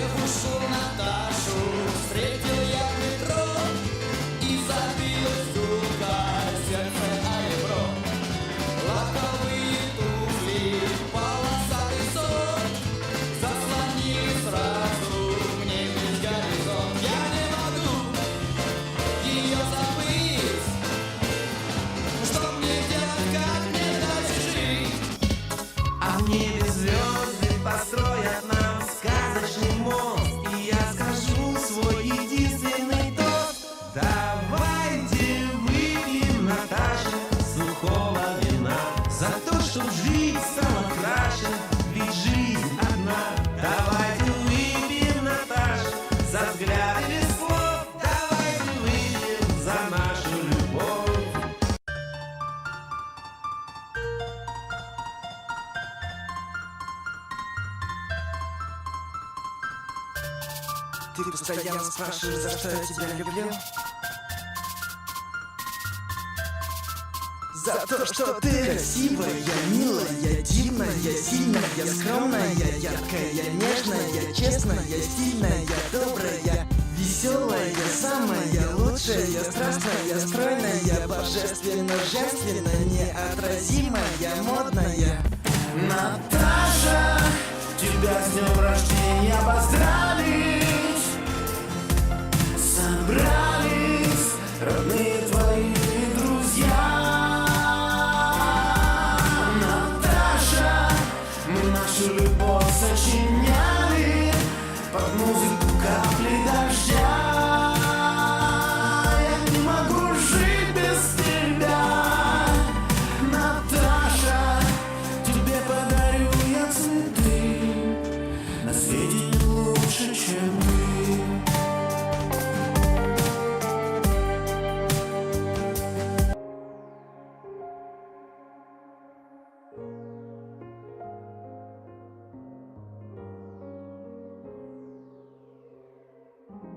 Девушку Наташу встретил я метро И забилось духа сердце о Лаковые туфли, полосатый сон Заслонили сразу мне весь горизонт Я не могу ее забыть Что мне делать, как мне? А в небе звезды Ты постоянно спрашиваешь, за что я тебя люблю За то, что ты красивая, милая, дивная, сильная, скромная, яркая, нежная, честная, стильная, добрая, веселая, самая лучшая, страстная, стройная, божественно, женственная, неотразимая, модная. Наташа, тебя с днем рождения поздравить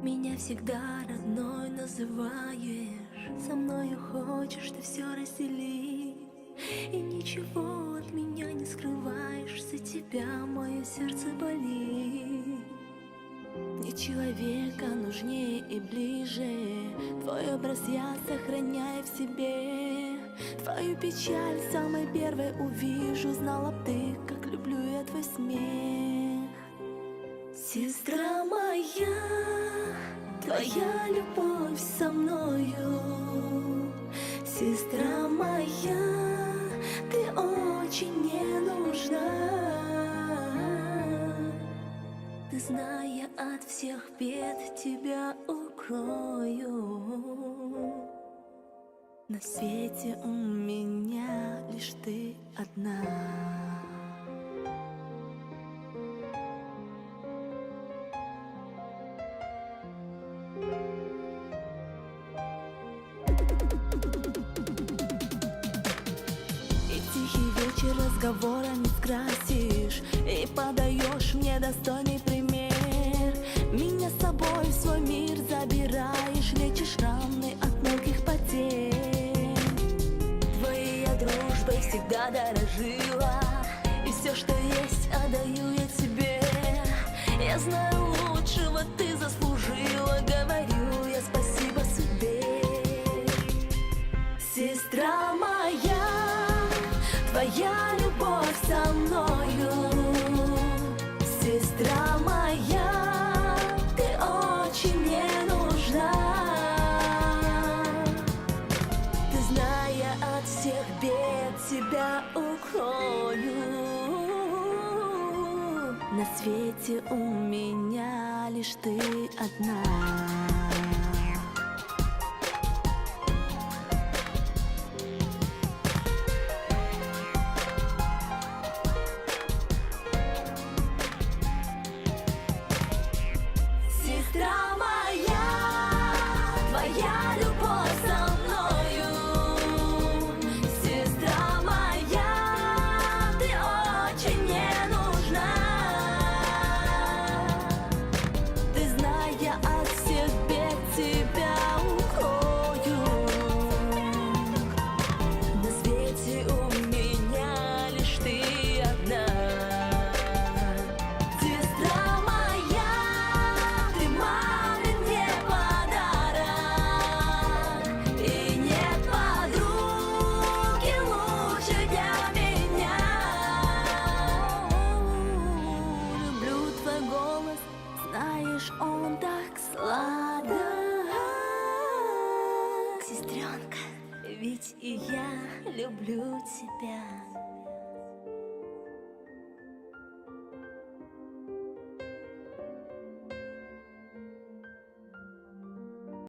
Меня всегда родной называешь. Со мною хочешь ты все разделить. И ничего от меня не скрываешь. За тебя мое сердце болит. Нет человека нужнее и ближе. Твой образ я сохраняю в себе. Твою печаль самой первой увижу. Знала б ты, как люблю я твой смех. Сестра моя, твоя любовь со мною. Сестра моя, ты очень не нужна. Ты, зная от всех бед, тебя укрою. На свете у меня лишь ты одна вечер разговорами скрасишь И подаешь мне достойный пример. Меня с собой в свой мир забираешь Лечишь раны от мелких потерь. Твоей я дружбой всегда дорожила И все, что есть, отдаю я тебе. Я знаю лучшего ты заслужила Говорю я спасибо судьбе Сестра моя, твоя со мною. Сестра моя, ты очень мне нужна. Ты, зная от всех бед, тебя укрою На свете у меня лишь ты одна люблю тебя